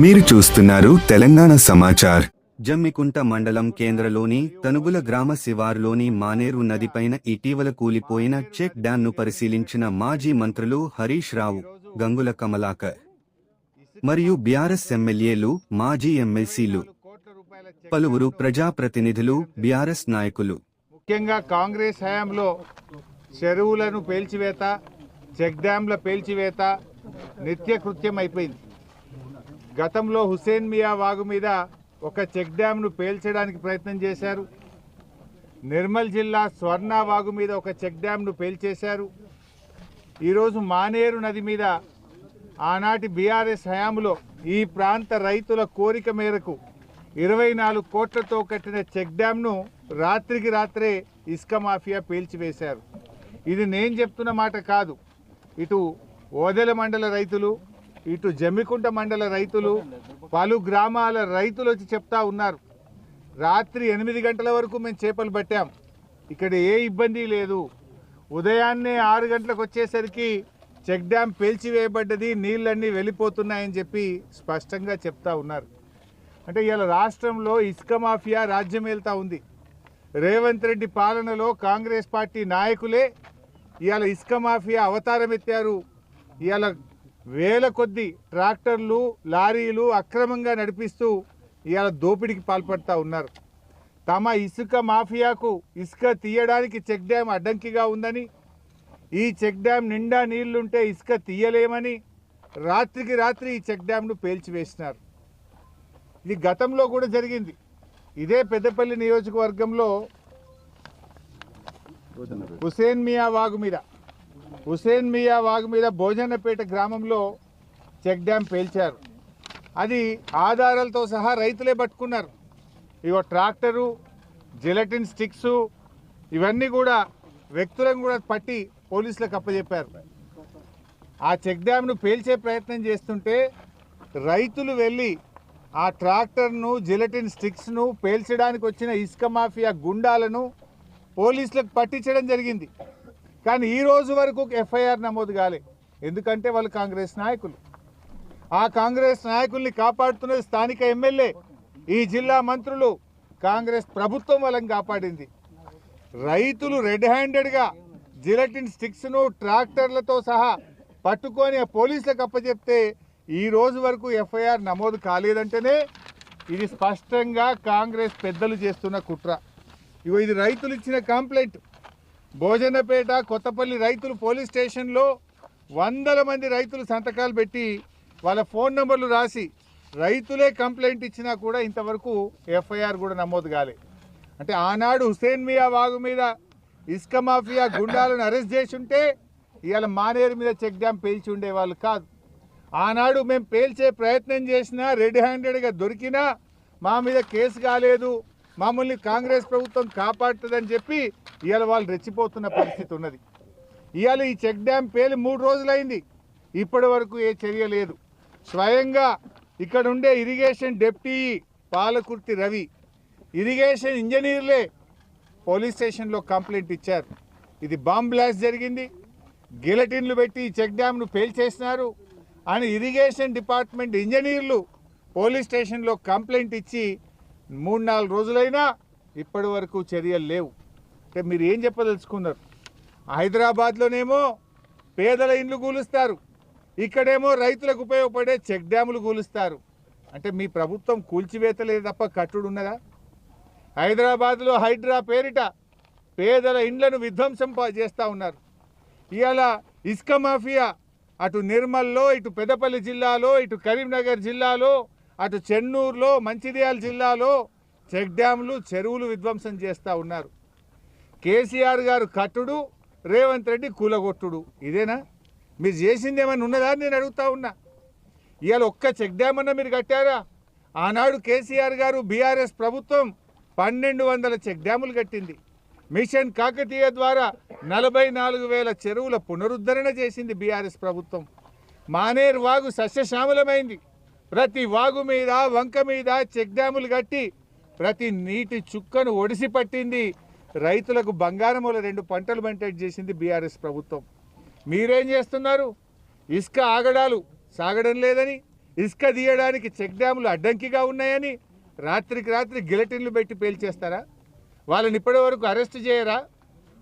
మీరు చూస్తున్నారు తెలంగాణ సమాచార్. జమ్మికుంట మండలం కేంద్రలోని తనుగుల గ్రామ శివారులోని మానేరు నదిపైన ఇటీవల కూలిపోయిన చెక్ డ్యాంను పరిశీలించిన మాజీ మంత్రులు హరీష్ రావు గంగుల కమలాకర్ మరియు బీఆర్ఎస్ ఎమ్మెల్యేలు మాజీ ఎమ్మెల్సీలు పలువురు ప్రజాప్రతినిధులు బీఆర్ఎస్ నాయకులు. ముఖ్యంగా కాంగ్రెస్ హయాంలో చెరువులను పేల్చివేత చెక్ డ్యాంల పేల్చివేత నిత్యకృత్యం అయిపోయింది. గతంలో హుసేన్ మియా వాగు మీద ఒక చెక్ డ్యామ్ను పేల్చడానికి ప్రయత్నం చేశారు. నిర్మల్ జిల్లా స్వర్ణ వాగు మీద ఒక చెక్ డ్యామ్ను పేల్చేశారు. ఈరోజు మానేరు నది మీద ఆనాటి బీఆర్ఎస్ హయాంలో ఈ ప్రాంత రైతుల కోరిక మేరకు ఇరవై నాలుగు కోట్లతో కట్టిన చెక్ డ్యామ్ను రాత్రికి రాత్రే ఇసుక మాఫియా పేల్చివేశారు. ఇది నేను చెప్తున్న మాట కాదు. ఇటు ఓదెల మండల రైతులు ఇటు జమ్మికుంట మండల రైతులు పలు గ్రామాల రైతులు వచ్చి చెప్తా ఉన్నారు. రాత్రి ఎనిమిది గంటల వరకు మేము చేపలు పట్టాం. ఇక్కడ ఏ ఇబ్బంది లేదు. ఉదయాన్నే ఆరు గంటలకు వచ్చేసరికి చెక్ డ్యామ్ పేల్చివేయబడ్డది నీళ్ళన్నీ వెళ్ళిపోతున్నాయని చెప్పి స్పష్టంగా చెప్తా ఉన్నారు. అంటే ఇవాళ రాష్ట్రంలో ఇసుక మాఫియా రాజ్యం ఉంది. రేవంత్ రెడ్డి పాలనలో కాంగ్రెస్ పార్టీ నాయకులే ఇవాళ ఇసుక మాఫియా అవతారం ఎత్తారు. ఇవాళ వేల కొద్ది ట్రాక్టర్లు లారీలు అక్రమంగా నడిపిస్తూ ఇవాళ దోపిడీకి పాల్పడతా ఉన్నారు. తమ ఇసుక మాఫియాకు ఇసుక తీయడానికి చెక్ డ్యామ్ అడ్డంకిగా ఉందని ఈ చెక్ డ్యామ్ నిండా నీళ్ళుంటే ఇసుక తీయలేమని రాత్రికి రాత్రి ఈ చెక్ డ్యామ్ను పేల్చివేసినారు. ఇది గతంలో కూడా జరిగింది. ఇదే పెద్దపల్లి నియోజకవర్గంలో హుసేన్ మియా వాగు మీద హుసేన్ మియా వాగు మీద భోజనపేట గ్రామంలో చెక్ డ్యామ్ పేల్చారు. అది ఆధారాలతో సహా రైతులే పట్టుకున్నారు. ఇగో ట్రాక్టరు జిలటిన్ స్టిక్స్ ఇవన్నీ కూడా వ్యక్తులను కూడా పట్టి పోలీసులకు అప్పచెప్పారు ఆ చెక్ డ్యామ్ను పేల్చే ప్రయత్నం చేస్తుంటే రైతులు వెళ్ళి ఆ ట్రాక్టర్ను జిలటిన్ స్టిక్స్ను పేల్చడానికి వచ్చిన ఇసుక మాఫియా గుండాలను పోలీసులకు పట్టించడం జరిగింది. కానీ ఈ రోజు వరకు ఎఫ్ఐఆర్ నమోదు కాలే. ఎందుకంటే వాళ్ళు కాంగ్రెస్ నాయకులు. ఆ కాంగ్రెస్ నాయకుల్ని కాపాడుతున్నది స్థానిక ఎమ్మెల్యే ఈ జిల్లా మంత్రులు. కాంగ్రెస్ ప్రభుత్వం వాళ్ళని కాపాడింది. రైతులు రెడ్ హ్యాండెడ్గా జిలటిన్ స్టిక్స్ను ట్రాక్టర్లతో సహా పట్టుకొని పోలీసులకు అప్పచెప్తే ఈ రోజు వరకు ఎఫ్ఐఆర్ నమోదు కాలేదంటేనే ఇది స్పష్టంగా కాంగ్రెస్ పెద్దలు చేస్తున్న కుట్ర. ఇగో ఇది రైతులు ఇచ్చిన కంప్లైంట్. భోజనపేట కొత్తపల్లి రైతులు పోలీస్ స్టేషన్లో వందల మంది రైతులు సంతకాలు పెట్టి వాళ్ళ ఫోన్ నెంబర్లు రాసి రైతులే కంప్లైంట్ ఇచ్చినా కూడా ఇంతవరకు ఎఫ్ఐఆర్ కూడా నమోదు కాలే. అంటే ఆనాడు హుసేన్ మియా వాగు మీద ఇసుక మాఫియా గుండాలను అరెస్ట్ చేసి ఉంటే ఇవాళ మానేరు మీద చెక్ డ్యామ్ పేల్చి ఉండేవాళ్ళు కాదు. ఆనాడు మేము పేల్చే ప్రయత్నం చేసినా రెడ్ హ్యాండెడ్గా దొరికినా మా మీద కేసు కాలేదు మమ్మల్ని కాంగ్రెస్ ప్రభుత్వం కాపాడుతుందని చెప్పి ఇవాళ వాళ్ళు రెచ్చిపోతున్న పరిస్థితి ఉన్నది. ఇవాళ ఈ చెక్ డ్యామ్ పేలి మూడు రోజులైంది. ఇప్పటి వరకు ఏ చర్య లేదు. స్వయంగా ఇక్కడ ఉండే irrigation deputy Palakurthi Ravi irrigation ఇంజనీర్లే police స్టేషన్లో కంప్లైంట్ ఇచ్చారు. ఇది బాంబ్ బ్లాస్ట్ జరిగింది. గిలటిన్లు పెట్టి ఈ చెక్ డ్యామ్ను పేల్చేసినారు అని ఇరిగేషన్ డిపార్ట్మెంట్ ఇంజనీర్లు పోలీస్ స్టేషన్లో కంప్లైంట్ ఇచ్చి మూడు నాలుగు రోజులైనా ఇప్పటి వరకు చర్యలు లేవు. మీరు ఏం చెప్పదలుచుకున్నారు? హైదరాబాద్లోనేమో పేదల ఇండ్లు కూలుస్తారు ఇక్కడేమో రైతులకు ఉపయోగపడే చెక్ డ్యాములు కూలుస్తారు అంటే మీ ప్రభుత్వం కూల్చివేతలేదు తప్ప కట్టుడు ఉన్నదా? హైదరాబాద్లో హైడ్రా పేరిట పేదల ఇండ్లను విధ్వంసం చేస్తూ ఉన్నారు. ఇవాళ ఇసుక మాఫియా అటు నిర్మల్లో ఇటు పెద్దపల్లి జిల్లాలో ఇటు కరీంనగర్ జిల్లాలో అటు చెన్నూరులో మంచిర్యాల జిల్లాలో చెక్ డ్యాములు చెరువులు విధ్వంసం చేస్తూ ఉన్నారు. కేసీఆర్ గారు కట్టుడు రేవంత్ రెడ్డి కూలగొట్టుడు. ఇదేనా? మీరు చేసింది ఏమైనా ఉన్నదా నేను అడుగుతా ఉన్నా. ఇవాళ ఒక్క చెక్ డ్యామ్ అన్నా మీరు కట్టారా? ఆనాడు కేసీఆర్ గారు బీఆర్ఎస్ ప్రభుత్వం పన్నెండు వందల చెక్ డ్యాములు కట్టింది. మిషన్ కాకతీయ ద్వారా నలభై నాలుగు వేల చెరువుల పునరుద్ధరణ చేసింది బీఆర్ఎస్ ప్రభుత్వం. మానేరు వాగు సస్యశ్యామలమైంది. ప్రతి వాగు మీద వంక మీద చెక్ డ్యాములు కట్టి ప్రతి నీటి చుక్కను ఒడిసి పట్టింది రైతులకు బంగారముల రెండు పంటలు మెయింటైన్ చేసింది బీఆర్ఎస్ ప్రభుత్వం. మీరేం చేస్తున్నారు? ఇసుక ఆగడాలు సాగడం లేదని ఇసుక తీయడానికి చెక్ డ్యాములు అడ్డంకిగా ఉన్నాయని రాత్రికి రాత్రి గిలటిన్లు పెట్టి పేల్చేస్తారా? వాళ్ళని ఇప్పటి వరకు అరెస్ట్ చేయరా?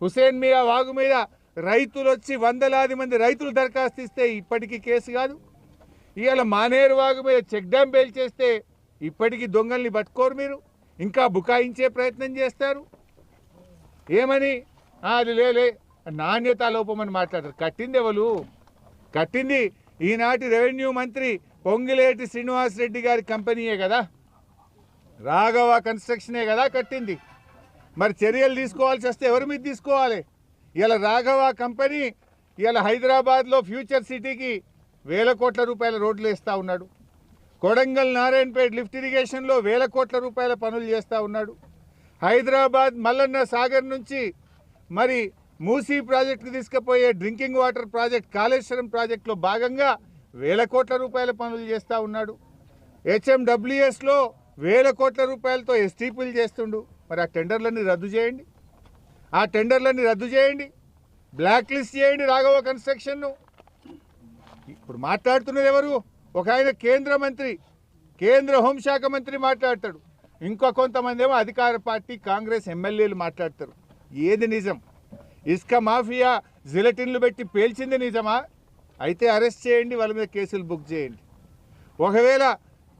హుసేన్ మియా వాగు మీద రైతులు వచ్చి వందలాది మంది రైతులు దరఖాస్తు ఇస్తే ఇప్పటికీ కేసు కాదు? ఇవాళ మానేరు వాగు మీద చెక్ డ్యామ్ పేల్చేస్తే ఇప్పటికీ దొంగల్ని పట్టుకోరు మీరు? ఇంకా బుకాయించే ప్రయత్నం చేస్తారు? ఏమని? అది లేలే నాణ్యత లోపమని మాట్లాడతారు. కట్టింది ఎవరు? కట్టింది ఈనాటి రెవెన్యూ మంత్రి పొంగిలేటి శ్రీనివాస్ రెడ్డి గారి కంపెనీయే కదా? రాఘవ కన్స్ట్రక్షనే కదా కట్టింది. మరి చర్యలు తీసుకోవాల్సి వస్తే ఎవరి మీద తీసుకోవాలి? ఇలా రాఘవ కంపెనీ ఇలా హైదరాబాద్లో ఫ్యూచర్ సిటీకి వేల కోట్ల రూపాయల రోడ్లు వేస్తూ ఉన్నాడు. కొడంగల్ నారాయణపేట లిఫ్ట్ ఇరిగేషన్లో వేల కోట్ల రూపాయల పనులు చేస్తూ ఉన్నాడు. హైదరాబాద్ మల్లన్న సాగర్ నుంచి మరి మూసీ ప్రాజెక్టుకు తీసుకుపోయే డ్రింకింగ్ వాటర్ ప్రాజెక్ట్ కాళేశ్వరం ప్రాజెక్టులో భాగంగా వేల కోట్ల రూపాయల పనులు చేస్తూ ఉన్నాడు. హెచ్ఎండబ్ల్యూఎస్లో వేల కోట్ల రూపాయలతో ఎస్టీపీలు చేస్తుండు. మరి ఆ టెండర్లన్నీ రద్దు చేయండి. ఆ టెండర్లన్నీ రద్దు చేయండి. బ్లాక్ లిస్ట్ చేయండి రాఘవ కన్స్ట్రక్షన్ను. ఇప్పుడు మాట్లాడుతున్నది ఎవరు? ఒక ఆయన కేంద్ర మంత్రి కేంద్ర హోంశాఖ మంత్రి మాట్లాడతాడు. ఇంకో కొంతమంది ఏమో అధికార పార్టీ కాంగ్రెస్ ఎమ్మెల్యేలు మాట్లాడతారు. ఏది నిజం? ఇసుక మాఫియా జిలటిన్లు పెట్టి పేల్చింది నిజమా? అయితే అరెస్ట్ చేయండి వాళ్ళ మీద కేసులు బుక్ చేయండి. ఒకవేళ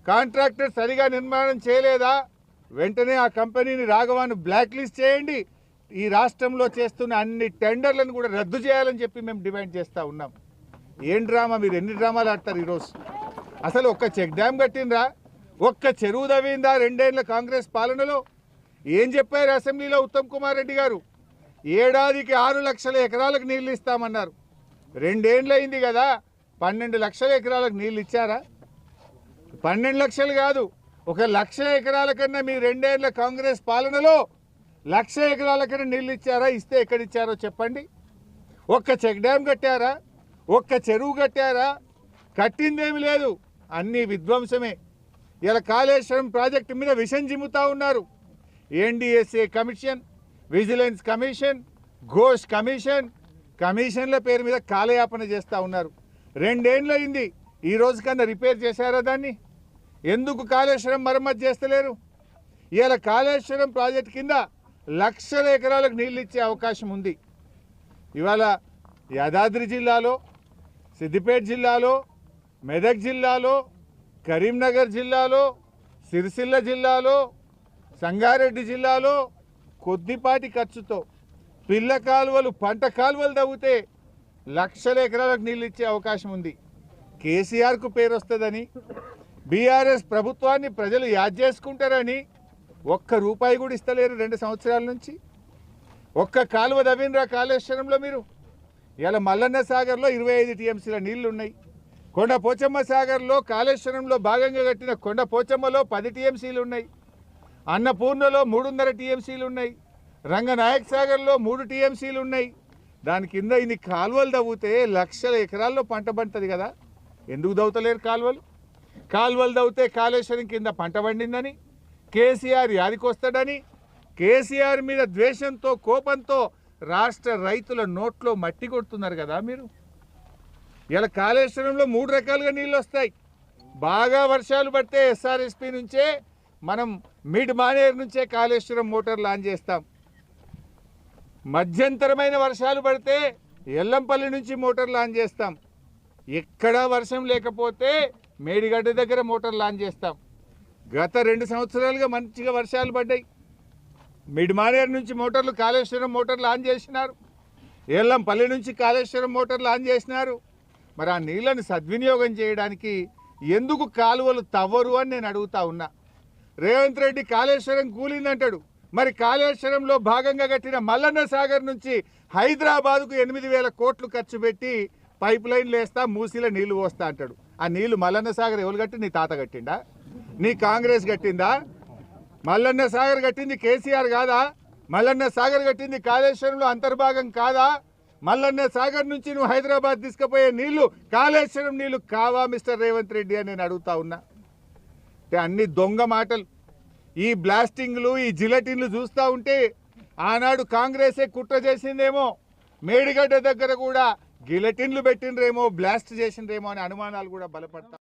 కాంట్రాక్టర్ సరిగా నిర్మాణం చేయలేదా? వెంటనే ఆ కంపెనీని రాఘవాన్ని బ్లాక్ లిస్ట్ చేయండి. ఈ రాష్ట్రంలో చేస్తున్న అన్ని టెండర్లను కూడా రద్దు చేయాలని చెప్పి మేము డిమాండ్ చేస్తూ ఉన్నాం. ఏం డ్రామా? మీరు ఎన్ని డ్రామాలు ఆడతారు ఈరోజు? అసలు ఒక్క చెక్ డ్యామ్ కట్టిండ్రా? ఒక్క చెరువు తవ్విందా రెండేళ్ళ కాంగ్రెస్ పాలనలో? ఏం చెప్పారు అసెంబ్లీలో ఉత్తమ్ కుమార్ రెడ్డి గారు? ఏడాదికి ఆరు లక్షల ఎకరాలకు నీళ్ళు ఇస్తామన్నారు. రెండేండ్లు అయింది కదా పన్నెండు లక్షల ఎకరాలకు నీళ్ళు ఇచ్చారా? పన్నెండు లక్షలు కాదు ఒక లక్ష ఎకరాల కన్నా మీ రెండేళ్ళ కాంగ్రెస్ పాలనలో లక్ష ఎకరాల కన్నా నీళ్ళు ఇచ్చారా ఇస్తే ఎక్కడ ఇచ్చారో చెప్పండి. ఒక్క చెక్ డ్యామ్ కట్టారా? ఒక్క చెరువు కట్టారా? కట్టిందేమి లేదు అన్నీ విధ్వంసమే. ఇలా కాళేశ్వరం ప్రాజెక్టు మీద విషం జిమ్ముతా ఉన్నారు. NDSA commission vigilance commission Ghosh commission కమిషన్ల పేరు మీద కాలయాపన చేస్తూ ఉన్నారు. రెండేళ్ళు అయింది ఈ రోజు కన్నా రిపేర్ చేశారా దాన్ని? ఎందుకు కాళేశ్వరం మరమ్మతు చేస్తలేరు? ఇవాళ కాళేశ్వరం ప్రాజెక్ట్ కింద లక్షల ఎకరాలకు నీళ్ళు ఇచ్చే అవకాశం ఉంది. ఇవాళ యాదాద్రి జిల్లాలో సిద్దిపేట జిల్లాలో మెదక్ జిల్లాలో కరీంనగర్ జిల్లాలో సిరిసిల్ల జిల్లాలో సంగారెడ్డి జిల్లాలో కొద్దిపాటి ఖర్చుతో పిల్ల కాలువలు పంట కాలువలు తవ్వితే లక్షల ఎకరాలకు నీళ్ళు ఇచ్చే అవకాశం ఉంది. కేసీఆర్కు పేరు వస్తుందని బీఆర్ఎస్ ప్రభుత్వాన్ని ప్రజలు యాద్ చేసుకుంటారని ఒక్క రూపాయి కూడా ఇస్తలేరు రెండు సంవత్సరాల నుంచి. ఒక్క కాలువ తవ్వినరా కాళేశ్వరంలో మీరు? ఇలా మల్లన్న సాగర్లో ఇరవై ఐదు టీఎంసీల నీళ్ళు ఉన్నాయి కొండ పోచమ్మ సాగర్లో కాళేశ్వరంలో భాగంగా కట్టిన కొండ పోచమ్మలో పది టీఎంసీలు ఉన్నాయి. అన్నపూర్ణలో మూడున్నర టీఎంసీలు ఉన్నాయి. రంగనాయక్ సాగర్లో మూడు టీఎంసీలు ఉన్నాయి. దాని కింద ఇన్ని కాలువలు తవ్వుతే లక్షల ఎకరాల్లో పంట పండుతుంది కదా. ఎందుకు దవ్వుతలేరు కాలువలు? కాలువలు తవ్వుతే కాళేశ్వరం కింద పంట పండిందని కేసీఆర్ యాదికొస్తాడని కేసీఆర్ మీద ద్వేషంతో కోపంతో రాష్ట్ర రైతుల నోట్లో మట్టి కొడుతున్నారు కదా మీరు. ఇలా కాళేశ్వరంలో మూడు రకాలుగా నీళ్ళు వస్తాయి. బాగా వర్షాలు పడితే ఎస్ఆర్ఎస్పి నుంచే మనం మిడ్ మానేరు నుంచే కాళేశ్వరం మోటార్ లాంచ్ చేస్తాం. మధ్యంతరమైన వర్షాలు పడితే ఎల్లంపల్లి నుంచి మోటార్ లాంచ్ చేస్తాం. ఎక్కడా వర్షం లేకపోతే మేడిగడ్డ దగ్గర మోటార్ లాంచ్ చేస్తాం. గత రెండు సంవత్సరాలుగా మంచిగా వర్షాలు పడ్డాయి. మిడ్ మానేరు నుంచి మోటార్లు కాళేశ్వరం మోటార్లు ఆన్ చేసినారు. ఏళ్ళంపల్లి నుంచి కాళేశ్వరం మోటార్లు ఆన్ చేసినారు. మరి ఆ నీళ్ళని సద్వినియోగం చేయడానికి ఎందుకు కాలువలు తవ్వరు అని నేను అడుగుతా ఉన్నా. రేవంత్ రెడ్డి కాళేశ్వరం కూలిందంటాడు. మరి కాళేశ్వరంలో భాగంగా కట్టిన మల్లన్న సాగర్ నుంచి హైదరాబాద్కు ఎనిమిది వేల కోట్లు ఖర్చు పెట్టి పైప్ లైన్లు వేస్తా మూసీలో నీళ్ళు పోస్తా అంటాడు. ఆ నీళ్ళు మల్లన్న సాగర్ ఎవరు కట్టి? నీ తాత కట్టిండా? నీ కాంగ్రెస్ కట్టిందా? మల్లన్న సాగర్ కట్టింది కేసీఆర్ కాదా? మల్లన్న సాగర్ కట్టింది కాళేశ్వరంలో అంతర్భాగం కాదా? మల్లన్న సాగర్ నుంచి నువ్వు హైదరాబాద్ తీసుకుపోయే నీళ్ళు కాళేశ్వరం నీళ్ళు కావా మిస్టర్ రేవంత్ రెడ్డి అని నేను అడుగుతా ఉన్నా. అంటే అన్ని దొంగ మాటలు. ఈ బ్లాస్టింగ్లు ఈ జిలటిన్లు చూస్తూ ఉంటే ఆనాడు కాంగ్రెసే కుట్ర చేసిందేమో మేడిగడ్డ దగ్గర కూడా గిలటిన్లు పెట్టినరేమో బ్లాస్ట్ చేసిండ్రేమో అనే అనుమానాలు కూడా బలపడతా